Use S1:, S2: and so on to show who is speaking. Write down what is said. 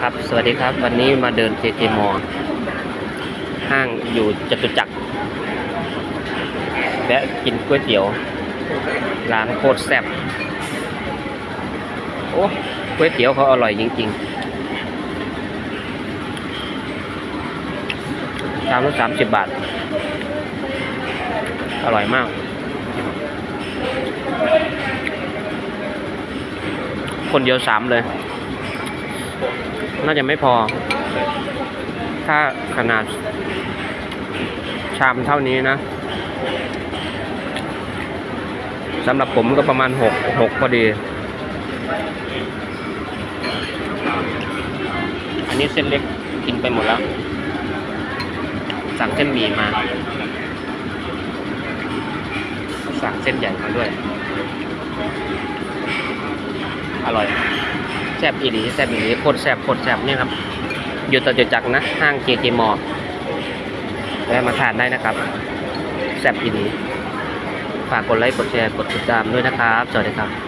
S1: ครับสวัสดีครับ วันนี้มาเดินเจเจมอห้างอยู่จตุจักรแวะกินก๋วยเตี๋ยว ร้านโคตรแซ่บโอ้ก๋วยเตี๋ยวเขาอร่อยจริงๆชามละสามสิบบาท อร่อยมาก คนเดียวสามเลย น่าจะไม่พอ ถ้าขนาด ชามเท่านี้นะสำหรับผมก็ประมาณหกหกพอดี อันนี้เส้นเล็กกินไปหมดแล้ว สั่งเส้นหมี่มา สั่งเส้นใหญ่มาด้วย อร่อยแซ่บอีหลีแซ่บอีหลีโคตรแซ่บโคตรแซ่บเนี่ยครับ อยู่ต่อจุจักรนะห้างเจเจมอแวะมาทานได้นะครับแซ่บอีหลีฝากกดไลค์กดแชร์กดติดตามด้วยนะครับสวัสดีครับ